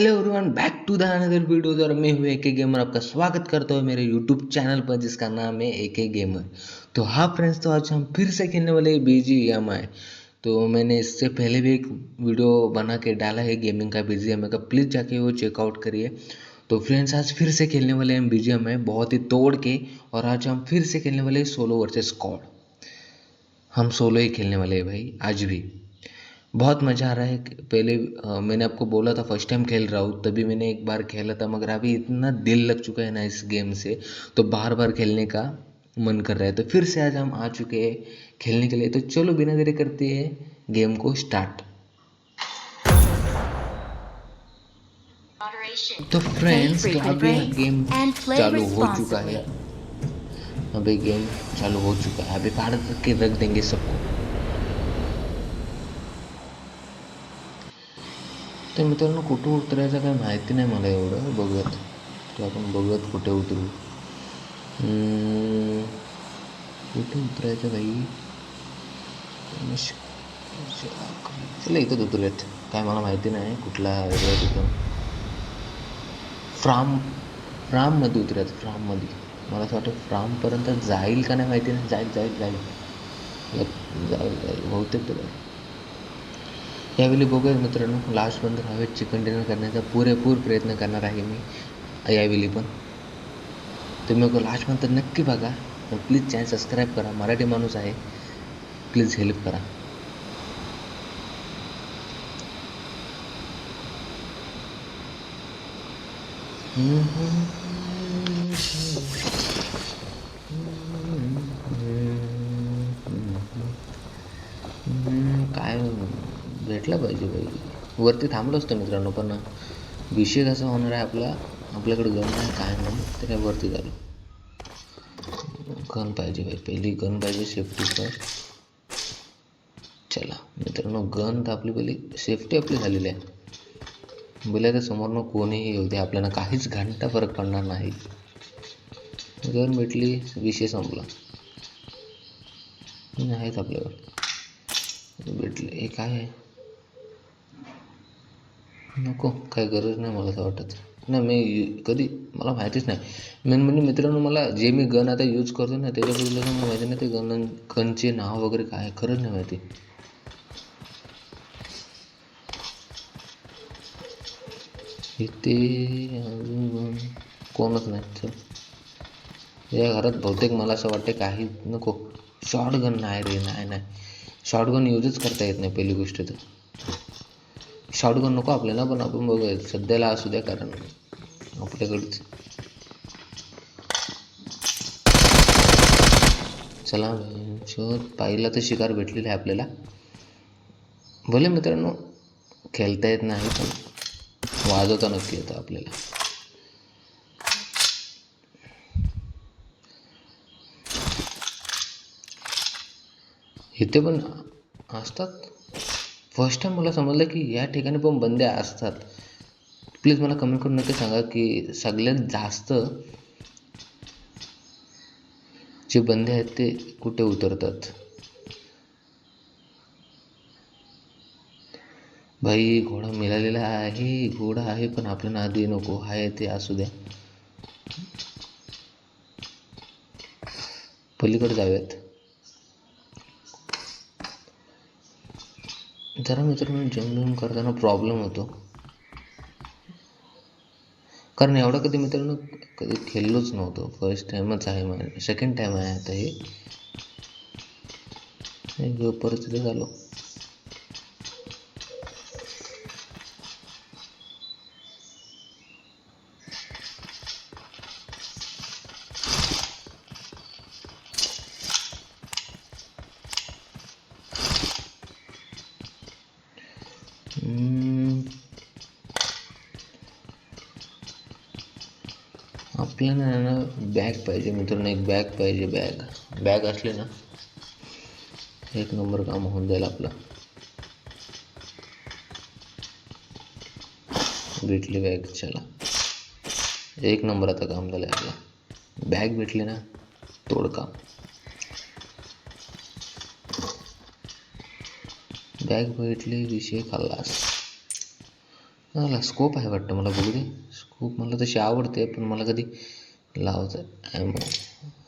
Hello everyone back to the another video और मैं हूँ ए के गेमर आपका स्वागत करता हूँ मेरे यूट्यूब चैनल पर, जिसका नाम है ए के गेमर तो हाँ फ्रेंड्स तो आज हम फिर से खेलने वाले बी जी एम आई तो मैंने इससे पहले भी एक वीडियो बना के डाला है गेमिंग का बी जी एम आई का। प्लीज़ जाके वो चेकआउट करिए। तो फ्रेंड्स आज फिर से खेलने वाले हैं बी जी एम आई बहुत ही तोड़ के। और आज हम फिर से खेलने वाले सोलो वर्सेस स्कॉड हम सोलो ही खेलने वाले हैं भाई, आज भी। बहुत मज़ा आ रहा है पहले मैंने आपको बोला था फ़र्स्ट टाइम खेल रहा हूँ तभी मैंने एक बार खेला था मगर अभी इतना दिल लग चुका है ना इस गेम से तो बार बार खेलने का मन कर रहा है। तो फिर से आज हम आ चुके हैं खेलने के लिए तो चलो बिना देरी करते हैं गेम को स्टार्ट तो फ्रेंड्स तो अभी गेम चालू हो चुका है। अभी गेम चालू हो चुका है। अभी फाड़ के रख देंगे सबको। तर मित्रांनो कुठं उतरायचं काय माहिती नाही मला एवढं बघत. तर आपण बघत कुठे उतरू. कुठे उतरायचं बाई? चला इथंच उतरूयात. काय मला माहिती नाही कुठला वेगळा तिथं. फ्राम फ्राममध्ये उतरूयात फ्राममध्ये. मला असं वाटतं फ्रामपर्यंत जाईल का नाही माहिती नाही. जाईल जाईल. जाईल जाईल जाईल. बहुतेक तर जाईल. यावेळी बघूया मित्रांनो लास्टपर्यंत चिकन कंटिन्यू करण्याचा पुरेपूर प्रयत्न करणार आहे मी. यावेळी पण. तुम्ही बघा लास्टपर्यंत नक्की बघा. प्लीज चॅनल सबस्क्राईब करा. मराठी माणूस आहे. प्लीज हेल्प करा. हम्म, भेटला पाहिजे बाई. वरती थांबलो असतो मित्रांनो पण विषय कसा होणार आहे आपला आपल्याकडे गन नाही काय नाही ते काय वरती झालो. गन पाहिजे बाई पहिली गन पाहिजे सेफ्टीचं चला मित्रांनो गन तर आपली पहिली सेफ्टी आपली झालेली आहे. बोला तर समोरनं कोणीही येऊ दे आपल्याला काहीच घंटा फरक पडणार नाही. गन भेटली विषय संपला. आहेत आपल्याकडे. भेटले हे काय आहे? नको काय गरज नाही मला असं वाटत. नाही मी कधी मला माहितीच नाही. मेन म्हणजे मित्रांनो मला जे मी गन आता यूज करतो ना त्याच्याबद्दल मला माहिती नाही ते गन गनचे नाव वगैरे काय खरंच नाही माहिती. इथे अजून कोणच नाही चल. या घरात बहुतेक मला असं वाटते काही नको. शॉर्ट गन नाही रे नाही नाही. शॉर्ट गन यूजच करता येत नाही पहिली गोष्ट तर. शॉटगन नको आपल्याला पण आपण बघूया. सध्याला असू द्या कारण आपल्याकडच. चला शोध. पाहिला तर शिकार भेटलेला आहे आपल्याला. भले मित्रांनो खेळता येत नाही पण वाजवता नक्की येतं आपल्याला. इथे पण असतात. फर्स्ट टाइम मला समजलं की या ठिकाणी पण बंदे असतात. प्लीज मला कमेंट करून नक्की सांगा की सगळ्यात जास्त जे बंदे आहेत ते कुठे उतरतात? भाई घोडा मिळालेला आहे घोडा आहे पण आपल्याला आधी नको. आहे ते असू द्या. पलीकडे जाऊयात. जरा मित्रांनो जंगल करताना प्रॉब्लेम होतो. कारण एवढा कधी मित्रांनो कधी खेळलोच नव्हतो. फर्स्ट टाइमच आहे माझ्या सेकंड टाईम आहे आता हे. नाही परत झालो. आपल्याला आहे ना बॅग पाहिजे मित्रांनो एक बॅग पाहिजे बॅग बॅग असली ना एक नंबर काम होऊन जाईल आपलं. भेटली बॅग चला. एक नंबर आता काम झालं आहे आपलं. बॅग भेटली ना तोड काम. बॅग भेटली विषय खाल्लास. मला स्कोप आहे वाटतं मला बघू दे. स्कोप मला तशी आवडते पण मला कधी लावायचं ॲमो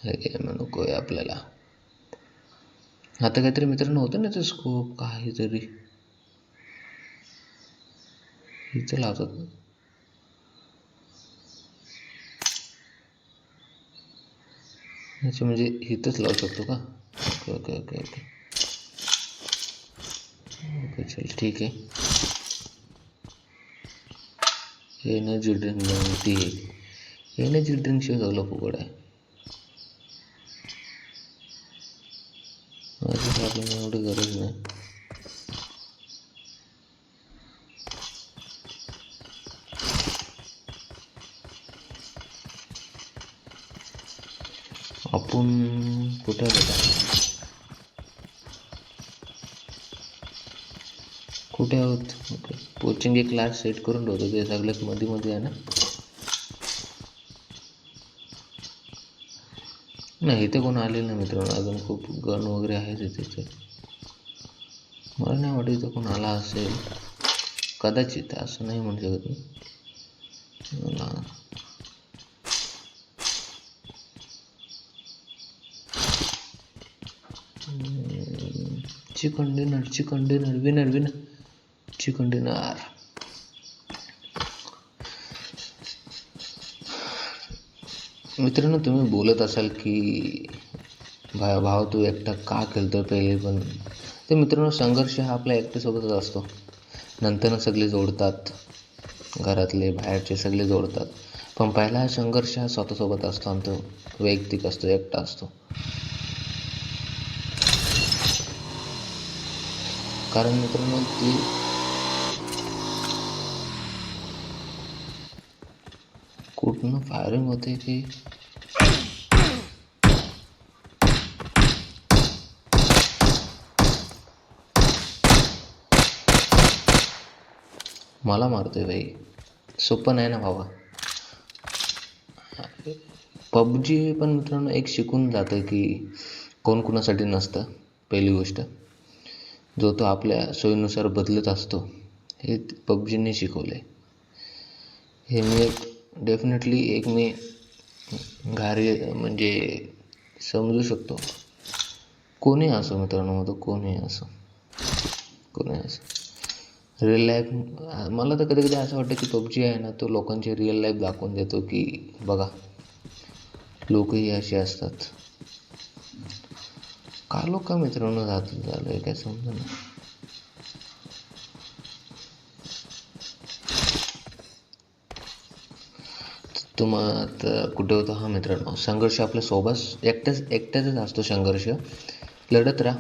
ॲमो नको आहे आपल्याला. आता काहीतरी मित्रांनो होतं ना ते स्कोप काहीतरी? इथं लावतात. अच्छा म्हणजे इथंच लावू शकतो का? Okay okay okay okay. Okay चल ठीक आहे. एनर्जी ड्रिंक ती एनर्जी ड्रिंक शिवाय सगळं फुकट आहे आपल्याला एवढी गरज नाही आपण कुठे आहे कुठे आहोत ओके कोचिंग एक क्लास सेट करून ठेवतो ते सगळ्यात मध्ये मध्ये आहे ना नाही इथे कोण आलेलं नाही मित्रांनो. अजून खूप गन वगैरे आहेत इथे मला नाही वाटत इथं कोण आला असेल. कदाचित असं नाही म्हणू शकत मी. Chicken dinner chicken dinner winner winner. Chicken dinner. मित्रांनो तुम्ही बोलत असाल की भा भाव तू एकटा का खेळतो पहिले? पण ते मित्रांनो संघर्ष हा आपल्या एकट्यासोबतच असतो. नंतर सगळे जोडतात. घरातले बाहेरचे सगळे जोडतात. पण पहिला हा संघर्ष हा स्वतःसोबत असतो. आणि तो वैयक्तिक असतो एकटा असतो. कारण मित्रांनो ती कुठनं फायरिंग होते की मला मारतोय भाई सोपं नाही ना बाबा पबजी पण मित्रांनो एक शिकून जातं की कोण कोणासाठी नसतं पहिली गोष्ट. जो तो आपल्या सोयीनुसार बदलत असतो हे पबजीने शिकवलं आहे हे मी एक डेफिनेटली एक मी घारी म्हणजे समजू शकतो. कोणी असो मित्रांनो? मग तो कोणी असो? कोणी असो? रिअल लाईफ मला तर कधी कधी असं वाटतं की पबजी आहे ना तो लोकांची रिअल लाईफ दाखवून देतो की बघा लोकही असे असतात. का लोक का मित्रांनो जात झालं आहे? काय समजा ना तुम्हा आता कुठे होतो हा मित्रांनो? संघर्ष आपल्यासोबत एकट्याच एकट्याचाच असतो संघर्ष. लढत राहा.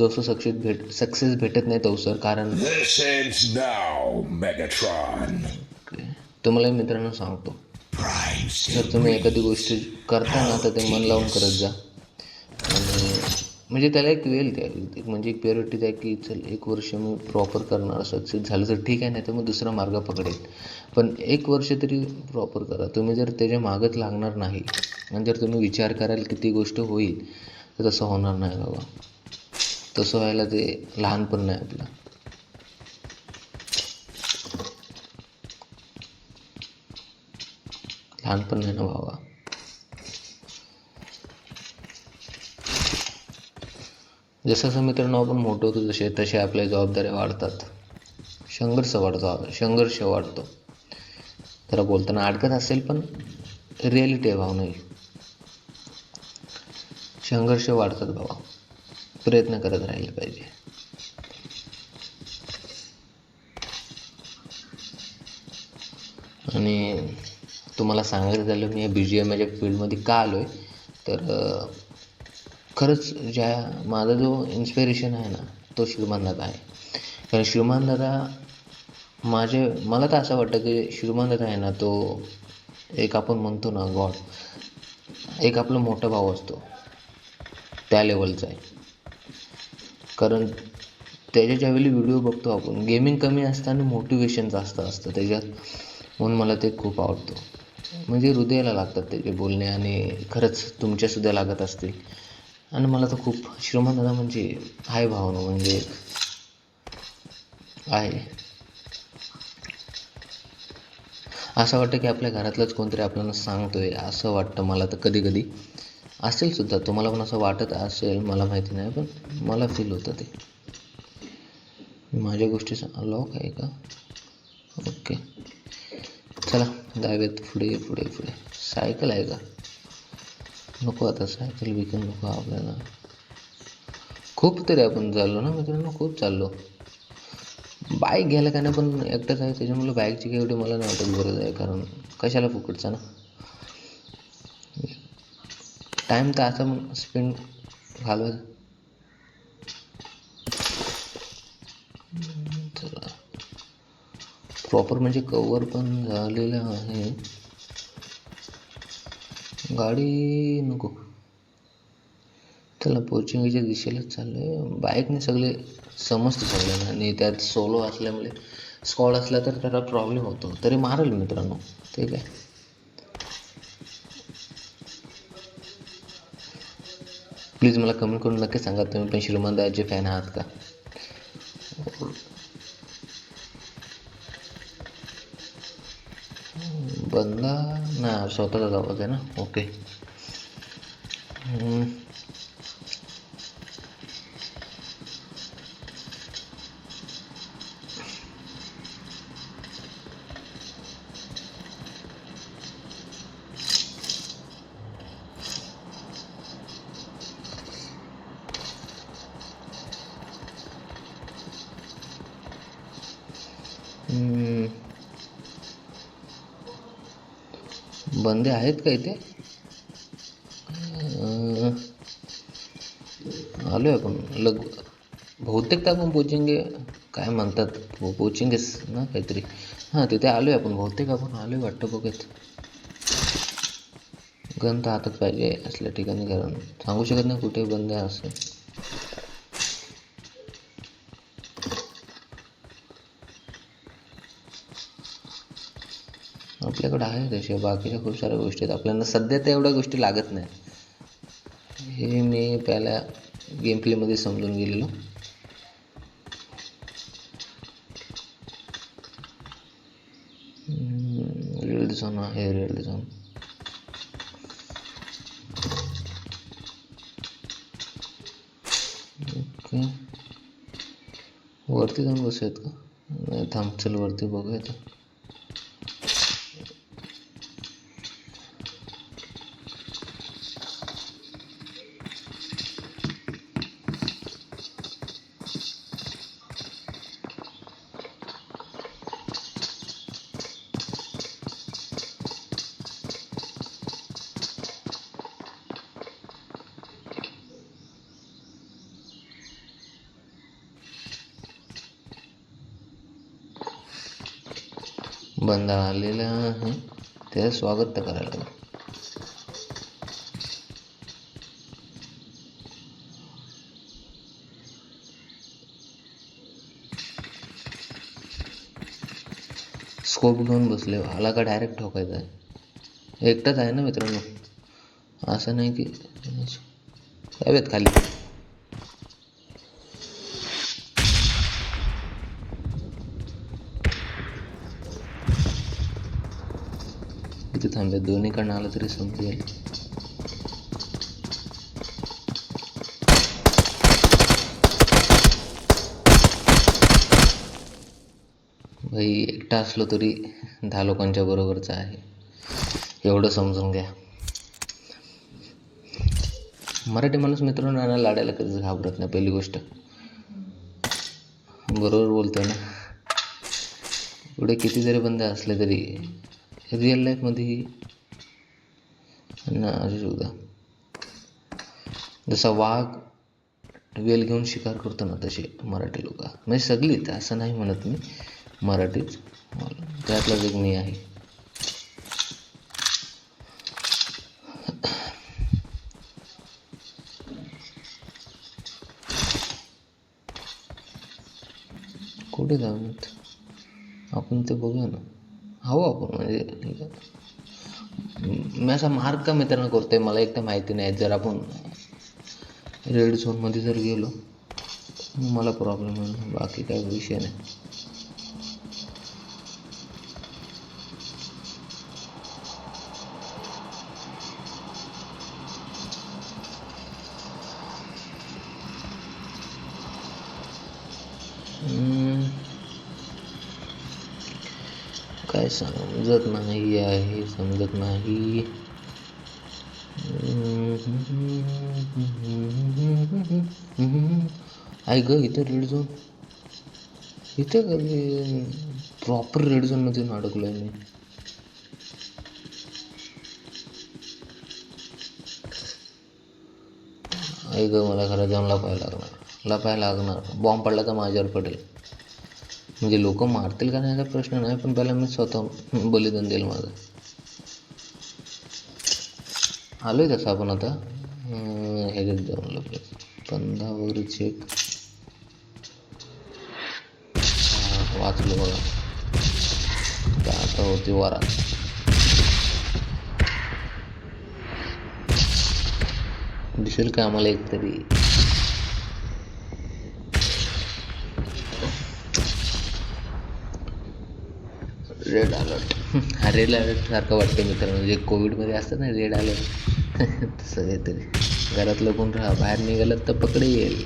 जसं सक्सेस भेट सक्सेस भेटत नाही कारण ends now, Megatron. तुम्हाला मित्रांनो सांगतो. जर तुम्ही एखादी गोष्ट करता ना तर ते मन लावून करत जा. म्हणजे त्याला एक वेळ द्या. एक म्हणजे एक पेरिटी द्या की चल एक वर्ष मी प्रॉपर करणार सक्सेस झालं तर ठीक आहे नाही तर मग दुसरा मार्ग पकडेल. पण एक वर्ष तरी प्रॉपर करा. तुम्ही जर त्याच्या मागत लागणार नाही आणि जर तुम्ही विचार कराल की ती गोष्ट होईल तर तसं होणार नाही बाबा. तसं व्हायला ते लहानपण नाही आपलं. लहानपण नाही ना भावा जसं जसं मित्रांनो आपण मोठं होतो जसे तसे आपल्या जबाबदाऱ्या वाढतात. संघर्ष वाढतो संघर्ष वाढतो. जरा बोलताना अडकत असेल पण रिॲलिटी आहे भाव नाही संघर्ष वाढतात बाबा प्रयत्न करत राहिले पाहिजे. आणि तुम्हाला सांगायचं झालं मी या बी जी एम एच्या फील्डमध्ये का आलो आहे तर खरंच ज्या माझा जो इन्स्पिरेशन आहे ना तो श्रीमान दादा आहे. कारण श्रीमान दादा माझे मला तर असं वाटतं की श्रीमान दादा आहे ना तो एक आपण म्हणतो ना गॉड एक आपला मोठा भाऊ असतो. त्या लेवलचा आहे. कारण त्याच्या ज्यावेळी व्हिडिओ बघतो आपण. गेमिंग कमी असतं आणि मोटिवेशन जास्त असतं त्याच्यात. म्हणून मला ते खूप आवडतं. म्हणजे हृदयाला लागतात त्याचे बोलणे आणि खरंच तुमच्यासुद्धा लागत असतील. आणि मला तर खूप श्रीमान दादा म्हणजे आहे भावना म्हणजे आहे. असं वाटतं की आपल्या घरातलंच कोणतरी आपल्याला सांगतोय असं वाटतं मला तर कधी कधी असेल सुद्धा तुम्हाला पण असं वाटत असेल मला माहिती नाही पण मला फील होतं ते. माझ्या गोष्टीचा लॉक आहे का? ओके चला जाऊयात पुढे पुढे पुढे. सायकल आहे का? नको आता सायकल विकून नको आपल्याला. खूप तरी आपण चाललो ना मित्रांनो खूप चाललो. बाईक घ्यायला काय नाही पण एकटाच आहे त्याच्यामुळे बाईकची काही एवढी मला नाही वाटत गरज आहे कारण कशाला फुकटचा ना? टाईम तर असा स्पेंड घालवायचा. चला. प्रॉपर म्हणजे कवर पण झालेलं आहे. गाडी नको त्याला पोचिंगच्या दिशेलाच चाललं आहे बाईकने सगळे समजते सगळ्यांना आणि त्यात सोलो असल्यामुळे स्कॉड असला तर त्याला प्रॉब्लेम होतो. तरी मारेल मित्रांनो. ठीक आहे प्लीज मला कमेंट करून नक्की सांगा. तुम्ही पण श्रीमंताचे फॅन आहात का बंदा नाही स्वतःचा आवाज आहे ना ओके बंदे आहेत का इथे? आलो आहे आपण. लग बहुतेक तर आपण पोचिंगे काय म्हणतात पो पोचिंगेच ना काहीतरी. हां तिथे आलो आहे आपण. बहुतेक आपण आलो आहे वाटतं बघत. गन तर हातात पाहिजे असल्या ठिकाणी कारण सांगू शकत नाही कुठे बंद आहे असं आपल्याकडे आहे तसे बाकीच्या खूप साऱ्या गोष्टी आहेत. आपल्याला सध्या त्या एवढ्या गोष्टी लागत नाही. हे मी पहिल्या गेम प्लेमध्ये समजून गेलेलो. रेड झोन आहे रेड झोन ओके. वरती जाऊन बसूयात का? नाही थांब चल वरती बघूयात. पहिल्यांदा आलेला आहे. त्याचं स्वागत तर करायला. लागेल स्कोप घेऊन बसले. आला का डायरेक्ट ठोकायचा आहे. एकटाच आहे ना मित्रांनो? असं नाही की हवेत खाली. इथे दोन्हीकडनं आलं तरी समजेल भाई एकटा असलो तरी दहा लोकांच्या बरोबरचा आहे. एवढं समजून घ्या. मराठी माणूस मित्रांनो नाना लाडायला कधीच घाबरत नाही पहिली गोष्ट. बरोबर बोलतो ना? पुढे किती जरी बंद असले तरी रिअल लाईफमध्ये ना सुद्धा. जसा वाघ वेल घेऊन शिकार करतो ना तसे मराठी लोक. म्हणजे सगळीच असं नाही म्हणत मी. मराठीच. त्यातलाच एक मी आहे. कुठे जाऊ? आपण ते बघूया ना. हो, हो, हवं आपण म्हणजे मी असा मार्क का मित्रांनो करतो आहे मला एक तर माहिती नाही जर आपण रेड झोनमध्ये जर गेलो मला प्रॉब्लेम होईल बाकी काही विषय नाही Mm. काय समजत नाही आहे समजत नाही. आहे ग इथं रेड झोन इथं कधी प्रॉपर रेड झोनमध्ये अडकलो आहे मी? आहे ग मला खरं जाऊन लपायला लागणार. लपायला लागणार. बॉम्ब पडला तर माझ्यावर पडेल. म्हणजे लोक मारतील का नाही याचा प्रश्न नाही पण पहिला मी स्वतः बलिदान देईल माझं. आलोय तसं आपण आता. अं, ह्याच्यात जाऊन लपले पंधा वगैरे चेक वाचलो बघा. आता होती वारा. दिसेल का आम्हाला एक तरी रेड अलर्ट हा रेड अलर्ट सारखं वाटतं मित्रांनो. जे कोविडमध्ये असतं ना रेड अलर्ट तसं काहीतरी. घरात लपून राहा बाहेर निघालं तर पकडे येईल.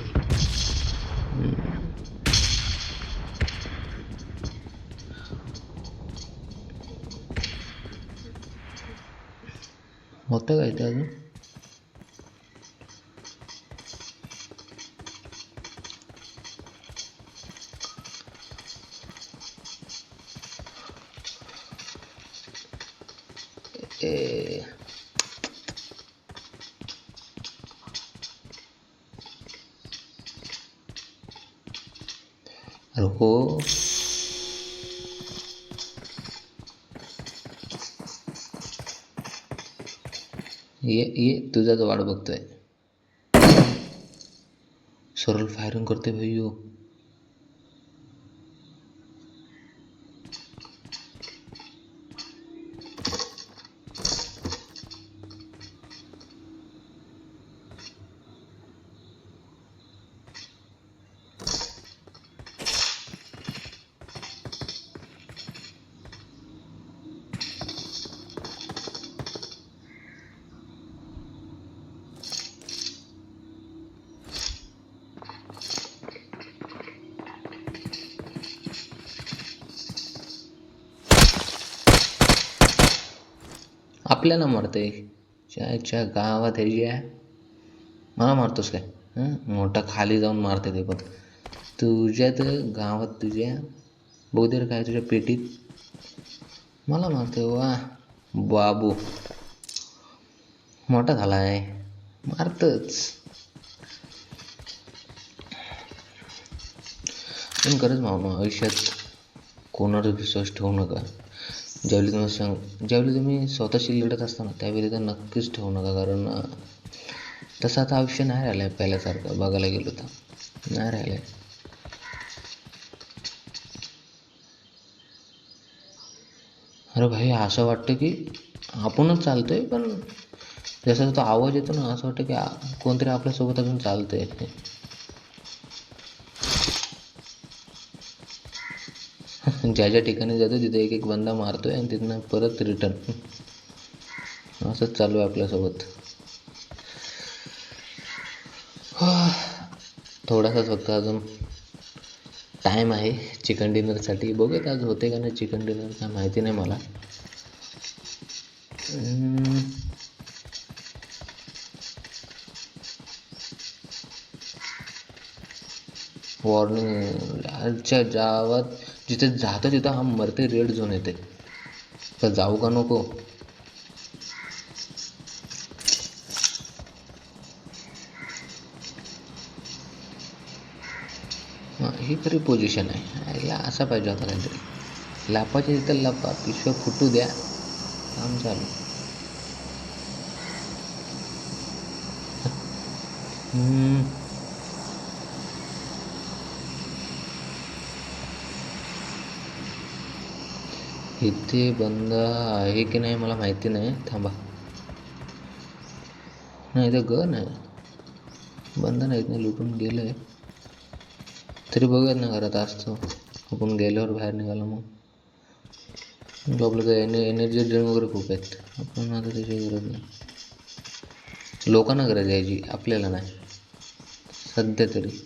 होतं काय ते अजून? ये ये तुझाच वाट बघतोय. सरळ फायरिंग करते योग आपल्याला मारते च्या गावात हे जे आहे मला मारतोस काय? मोठा खाली जाऊन मारते ते पण तुझ्या तर गावात तुझ्या बघू काय तुझ्या पेटीत. मला मारते वा. बाबू. मोठा झाला आहे मारतच. पण खरंच मामा आयुष्यात कोणावर विश्वास ठेवू नका. ज्यावेळी तुम्हाला सांग ज्यावेळी तुम्ही स्वतःशी लढत असताना त्यावेळी तर नक्कीच ठेवू नका कारण तसं आता आयुष्य नाही राहिलं आहे पहिल्यासारखं बघायला गेलो तर. नाही राहिलं आहे अरे भाई असं वाटतं की आपणच चालतो आहे पण जसा तो आवाज येतो ना असं वाटतं की कोणतरी आपल्यासोबत अजून चालतं आहे ज्या ज्या ठिकाणी जातो तिथे एक एक बंदा मारतोय आणि तिथनं परत रिटर्न असंच चालू आहे आपल्यासोबत. थोडासाच फक्त अजून टाईम आहे चिकन डिनरसाठी बघूयात आज होते का नाही चिकन डिनर काय माहिती नाही मला. वॉर्निंग आजच्या गावात जिथे जाता तिथं हा मरते रेड झोन येते. तर जाऊ का नको? ही खरी पोझिशन आहे. याला असा पाहिजे होता काहीतरी लपाचे तिथं लपा. पिशव्या फुटू द्या. काम चालू. हम्म. इथे बंद आहे की नाही मला माहिती नाही. थांबा. नाही इथं गन आहे. बंद नाहीत नाही लुटून गेलं आहे तरी बघत ना घरात असतो. आपण गेल्यावर बाहेर निघालो मग. आपलं काय एन एनर्जी ड्रिंक वगैरे खूप आहेत. आपण आता त्याची गरज नाही. लोकांना गरज यायची आपल्याला नाही. सध्या तरी.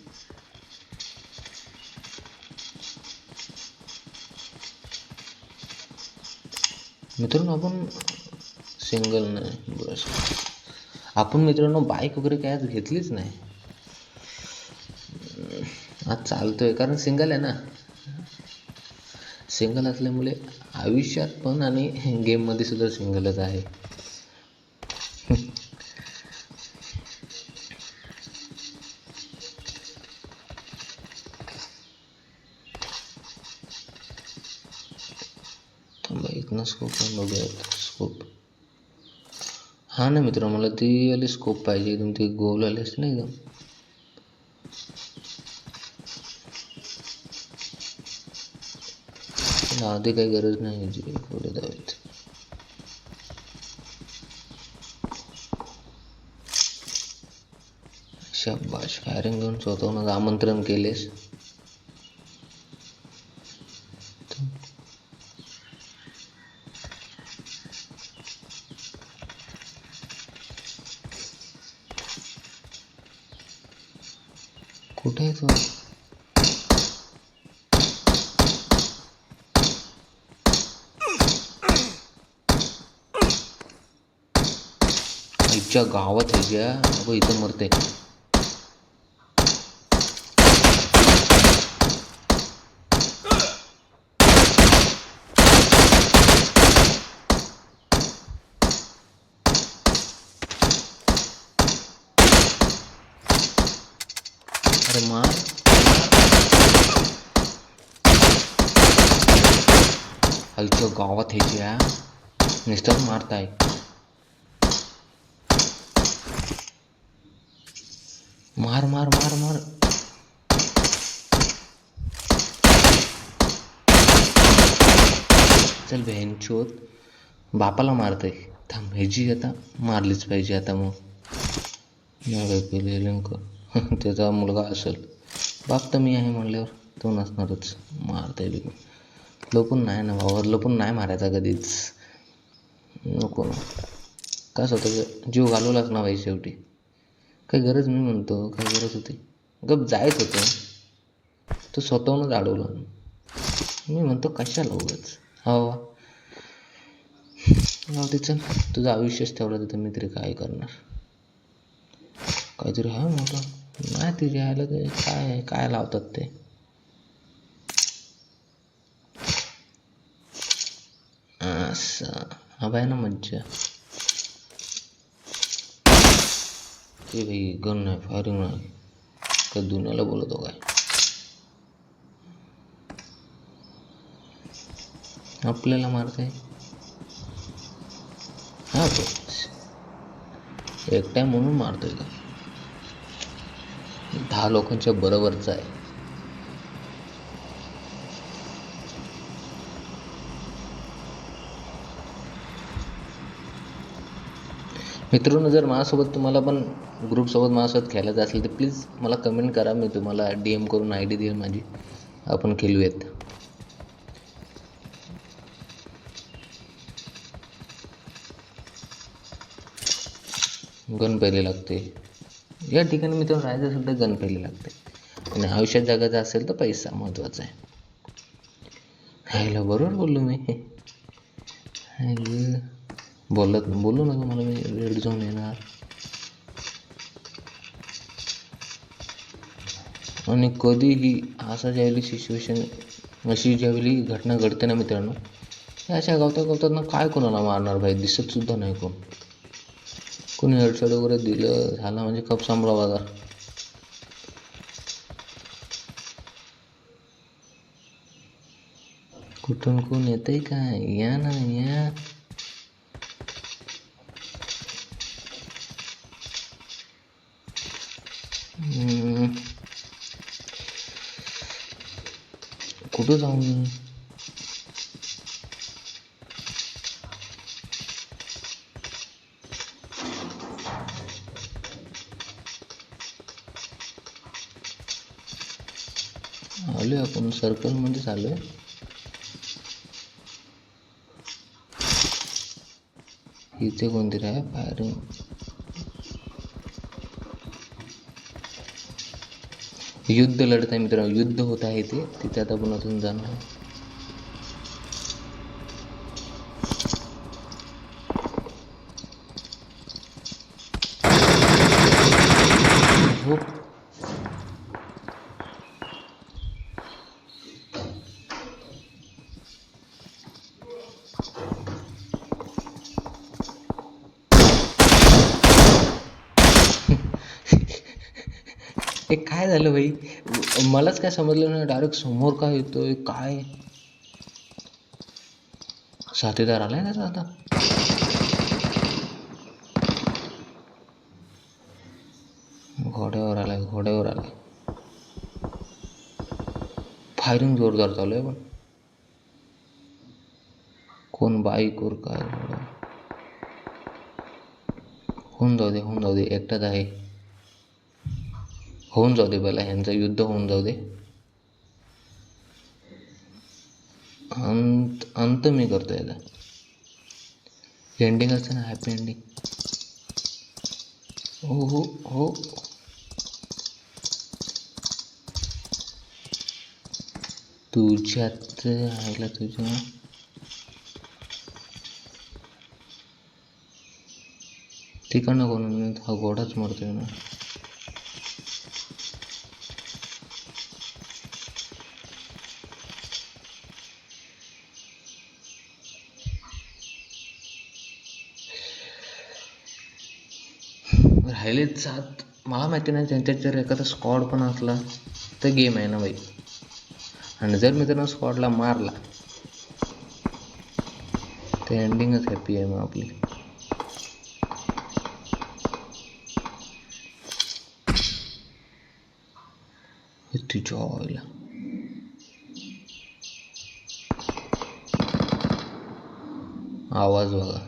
मित्रांनो आपण सिंगल नाही. बस. आपण मित्रांनो बाईक वगैरे काय आज घेतलीच नाही. आज चालतोय कारण सिंगल आहे ना. सिंगल असल्यामुळे आयुष्यात पण आणि गेममध्ये सुद्धा सिंगलच आहे. थांबा स्कोप पण बघूयात स्कोप हा ना मित्र मला ती आली स्कोप पाहिजे एकदम ती गोल आली असते ना एकदम. आधी काही गरज नाही याची पुढे जावेत शाबाश फायरिंग घेऊन स्वतःहूनच आमंत्रण केलेस कुठे आहे तो आईच्या गावात आहे ज्या अगं इथं मरते अरे मार. आईच्या गावात हे जे नुसतं मारताय. मार मार मार मार. चल बहीण चोत बापाला मारतंय. थांब ह्याची आता मारलीच पाहिजे आता मग. नाही काय लिंक. त्याचा मुलगा असेल. बाप तर मी आहे म्हणल्यावर तो नसणारच. मारता येईल लपून नाही ना भावा लपून नाही मारायचा कधीच. नको ना. होतं जीव घालू लागणार पाहिजे शेवटी. काही गरज मी म्हणतो काय गरज होती. गप जायच होतं. तो स्वतःहूनच अडवला. मी म्हणतो कशाला उगाच? हो. जाऊ दे चल. तुझं आयुष्यच तेवढं तिथं मी तरी काय करणार? काहीतरी हा मोठं. नाही ते यायला ते काय काय लावतात ते? असं. हवं आहे ना मज्जा. ते काही गन नाही फायरिंग नाही. काय दुनियाला बोलतो काय? आपल्याला मारते हा तो एकटा म्हणून मारतोय का दहा लोकांच्या बरोबरचा आहे. मित्रांनो जर माझ्यासोबत तुम्हाला पण ग्रुपसोबत माझ्यासोबत खेळायचं असेल तर प्लीज मला कमेंट करा. मी तुम्हाला डी एम करून आय डी देईल माझी. आपण खेळूयात. गन पहिले लागते या ठिकाणी मित्रांनो राहायचं असेल तर गन पहिले लागते आणि आयुष्यात जगायचा असेल तर पैसा महत्त्वाचा आहे. हॅलो बरोबर बोललो मी. हाय बोलत बोललो ना तुम्हाला मी रेड झोन येणार. आणि कधीही असा ज्यावेळी सिच्युएशन अशी ज्यावेळी घटना घडते ना मित्रांनो अशा गावता गावतात काय कोणाला मारणार भाई? दिसत सुद्धा नाही कोण. कोणी हेडशॉट वगैरे दिलं झालं म्हणजे कप सांभाळा बाजार. कुठून कोण येतंय काय? या ना या. कुठं जाऊ मी आलोय आपण सर्कलमध्येच आलोय इथे कोणतरी आहे फायरिंग युद्ध लढत आहे मित्रांनो. युद्ध होत आहे ते. तिथे आता आपण अजून जाणार मलाच काय समजलं नाही डायरेक्ट समोर काय येतोय, काय? साथीदार आलाय ना आता. घोड्यावर आलाय घोड्यावर आलाय. फायरिंग जोरदार पण. कोण काय? जाऊ दे जाऊ दे, एकटाच आहे. होऊन जाऊ दे बला ह्यांचं युद्ध होऊन जाऊ दे. अंत अंत मी करतो याला एंडिंग असते ना हॅपी एंडिंग हो हो हो. तुझ्यात आईला तुझ्या. तिकडनं कोण हा घोडाच मरतोय ना. राहिलेत सात मला माहिती नाही त्यांच्यात जर एखादा स्कॉड पण असला तर गेम आहे ना बाई. आणि जर मित्रांनो स्कॉडला मारला ते एंडिंगच हॅपी आहे मग आपली. तुझ्या आईला. आवाज बघा.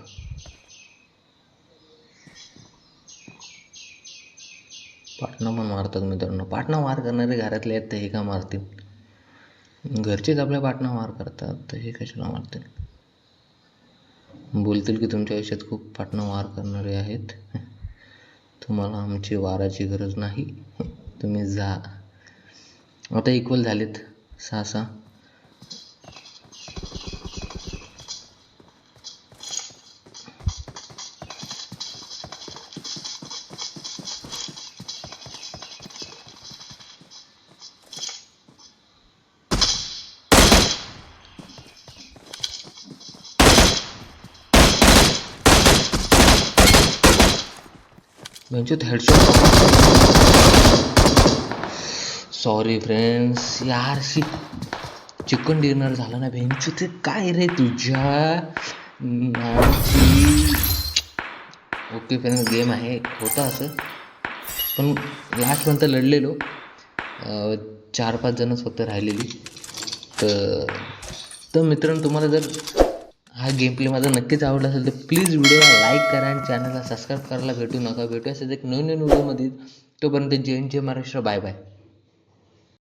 पाटणं पण मारतात मित्रांनो. पाटणा वार करणारे घरातले आहेत तर हे का मारतील? घरचेच आपल्या पाटणा वार करतात तर हे कशाला मारतील? बोलतील की तुमच्या आयुष्यात खूप पाटणं वार करणारे आहेत. तुम्हाला आमची वाराची गरज नाही. तुम्ही जा. आता इक्वल झालेत सहा सहा बेंचूत हेडशॉट सॉरी फ्रेंड्स यार शी चिकन डिनर झाला ना बेंचू ते काय रे तुझ्या? ओके फ्रेंड्स गेम आहे. होता असं. पण लास्टपर्यंत लढलेलो. चार पाच जणच फक्त राहिलेली. तर तर मित्रांनो तुम्हाला जर हा गेम प्ले माझा नक्कीच आवडला असेल तर प्लीज व्हिडिओला लाईक करा आणि चॅनलला सबस्क्राईब करायला भेटू नका. भेटू असेच एक नवीन नवीन व्हिडिओमध्ये तोपर्यंत जय एन जय महाराष्ट्र. Bye bye